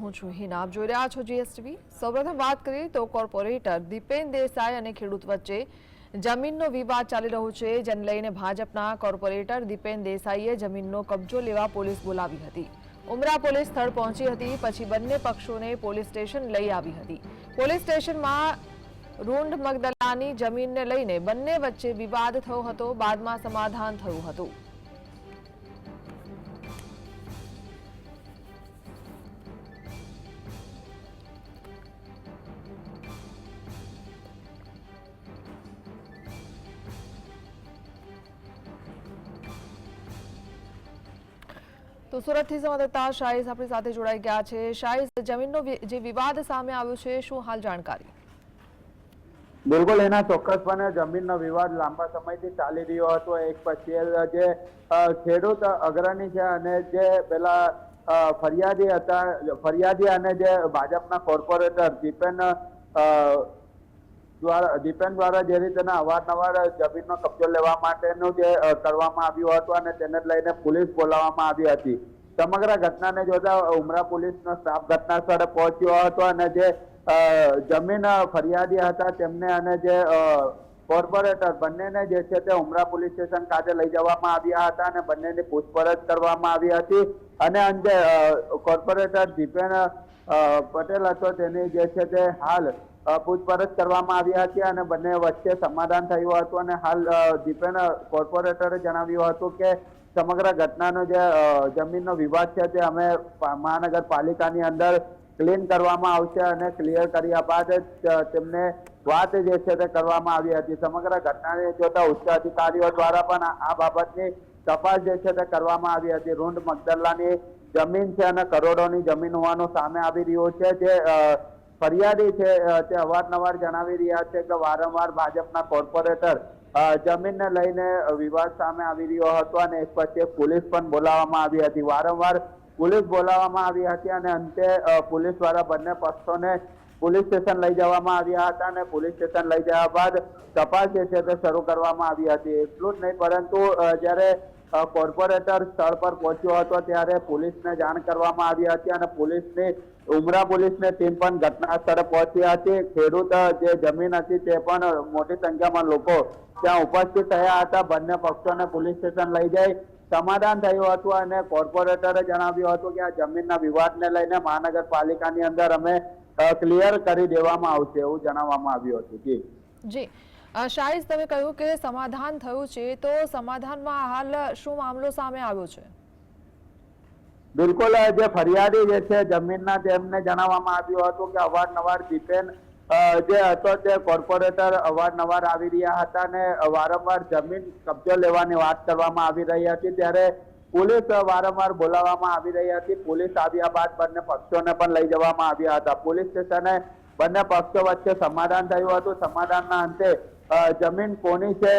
હું છું હિના. જોઈ રહ્યા છો જીએસટીવી. સૌપ્રથમ વાત કરીએ તો કોર્પોરેટર દીપેન દેસાઈ અને ખેડૂત વચ્ચે જમીનનો વિવાદ ચાલી રહ્યો છે, જેને લઈને ભાજપના કોર્પોરેટર દીપેન દેસાઈએ જમીનનો કબજો લેવા પોલીસ બોલાવી હતી. ઉમરા પોલીસ સ્થળ પહોંચી હતી, પછી બંને પક્ષોને પોલીસ સ્ટેશન લઈ આવી હતી. પોલીસ સ્ટેશનમાં રૂંડ મગદલાની જમીનને લઈને બંને વચ્ચે વિવાદ થયો હતો, બાદમાં સમાધાન થયું હતું. તો સુરતથી સંવાદદાતા શાહીઝ આપણી સાથે જોડાઈ ગયા છે. શાહીઝ જમીનનો જે વિવાદ સામે આવ્યો છે, શું હાલ જાણકારી? બિલકુલ, એના ચોક્કસપણે જમીનનો વિવાદ લાંબા સમયથી ચાલી રહ્યો હતો. એક પછી જે ખેડૂત અગ્રણી છે અને જે પેલા ફરિયાદી હતા, ફરિયાદી અને જે ભાજપના કોર્પોરેટર દીપેન દ્વારા દીપેન દ્વારા જે રીતના અવારનવાર જમીનનો કબજો લેવા માટેનું જે કરવામાં આવ્યું હતું અને તેને લઈને પોલીસ બોલાવવામાં આવી હતી. સમગ્ર ઘટનાને જોતા ઉમરા પોલીસનો સ્ટાફ ઘટના સ્થળે પહોંચ્યો હતો અને જે જમીન ફરિયાદી હતા તેમને અને જે કોર્પોરેટર બંનેને જે છે તે ઉમરા પોલીસ સ્ટેશન ખાતે લઈ જવામાં આવ્યા હતા અને બંનેની પૂછપરછ કરવામાં આવી હતી. અને અંતે કોર્પોરેટર દીપેન પટેલ હતો તેની જે છે તે હાલ પૂછપરછ કરવામાં આવી હતી અને બંને વચ્ચે સમાધાન થયું હતું અને હાલ અ, દીપેન કોર્પોરેટરે જણાવ્યું હતું કે સમગ્ર ઘટનાનો જે જમીનનો વિવાદ છે તે અમે મહાનગરપાલિકાની અંદર ક્લીન કરવામાં આવશે અને ક્લિયર કર્યા બાદ તેમને વાત જે છે તે કરવામાં આવી હતી. સમગ્ર ઘટનાને જોતા ઉચ્ચ અધિકારીઓ દ્વારા પણ આ- બાબતની તપાસ જે છે તે કરવામાં આવી હતી. રૂંડ મગદલ્લાની જમીન છે અને કરોડોની જમીન હોવાનું સામે આવી રહ્યું છે જે ફરિયાદી છે તે અવારનવાર જણાવી રહ્યા છે કે વારંવાર ભાજપના કોર્પોરેટર જમીનને લઈને વિવાદ સામે આવી રહ્યો હતો અને એક પછી પોલીસ પણ બોલાવવામાં આવી હતી. વારંવાર પોલીસ બોલાવવામાં આવી હતી અને અંતે પોલીસ દ્વારા બંને પક્ષોને પોલીસ સ્ટેશન લઈ જવામાં આવ્યા હતા અને પોલીસ સ્ટેશન લઈ જવા બાદ તપાસ જે છે તે શરૂ કરવામાં આવી હતી. એટલું જ નહીં, પરંતુ જ્યારે કોર્પોરેટર સ્થળ પર પહોંચ્યો હતો ત્યારે પોલીસને જાણ કરવામાં આવી હતી અને પોલીસની, ઉમરા પોલીસની ટીમ પણ ઘટના સ્થળે પહોંચી હતી. ખેડૂત જે જમીન હતી તે પણ મોટી સંખ્યામાં લોકો ત્યાં ઉપસ્થિત થયા હતા. બંને પક્ષોને પોલીસ સ્ટેશન લઈ જઈ સમાધાન થયું હતું અને કોર્પોરેટરે જણાવ્યું હતું કે આ જમીનના વિવાદને લઈને મહાનગરપાલિકાની અંદર અમે ક્લિયર કરી દેવામાં આવશે એવું જણાવવામાં આવ્યું હતું. જી. જી. અ, શાહીસ તમે કહ્યું કે સમાધાન થયું છે તો સમાધાનમાં હાલ શું મામલો સામે આવ્યો છે? બિલકુલ જે ફરિયાદી જે છે જમીનના તેમને જણાવવામાં આવ્યું હતું કે અવારનવાર દીપેન જે હતો તે કોર્પોરેટર અવારનવાર આવી રહ્યા હતા અને વારંવાર જમીન કબજો લેવાની વાત કરવામાં આવી રહી હતી. ત્યારે પોલીસ વારંવાર બોલાવવામાં આવી રહી હતી. પોલીસ આવ્યા બાદ બંને પક્ષોને પણ લઈ જવામાં આવ્યા હતા. પોલીસ સ્ટેશને બંને પક્ષો વચ્ચે સમાધાન થયું હતું. સમાધાનના અંતે જમીન કોની છે?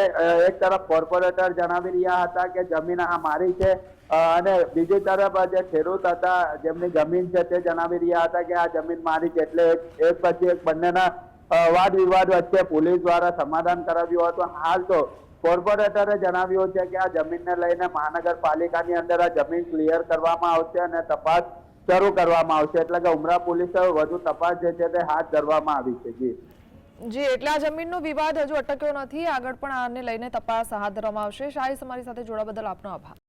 એક તરફ કોર્પોરેટર જણાવી રહ્યા હતા કે જમીન આ મારી છે. અને બીજી તરફ જે ખેડૂત હતા, જેમની જમીન છે તે જણાવી રહ્યા હતા કે આ જમીન મારી છે. એટલે એક પછી એક બંનેના વાદ વિવાદ વચ્ચે પોલીસ દ્વારા સમાધાન કરાવ્યું હતું. હાલ તો કોર્પોરેટરે જણાવ્યું છે કે આ જમીનને લઈને મહાનગરપાલિકાની અંદર આ જમીન ક્લિયર કરવામાં આવશે અને તપાસ શરૂ કરવામાં આવશે. એટલે કે ઉમરા પોલીસે વધુ તપાસ જે છે તે હાથ ધરવામાં આવી છે. જી. જી એટલે જમીનનો વિવાદ હજુ અટક્યો નથી. આગળ પણ આને લઈને તપાસ હાથ ધરવામાં આવશે. શાહી અમારી સાથે જોડા બદલ આપનો આભાર.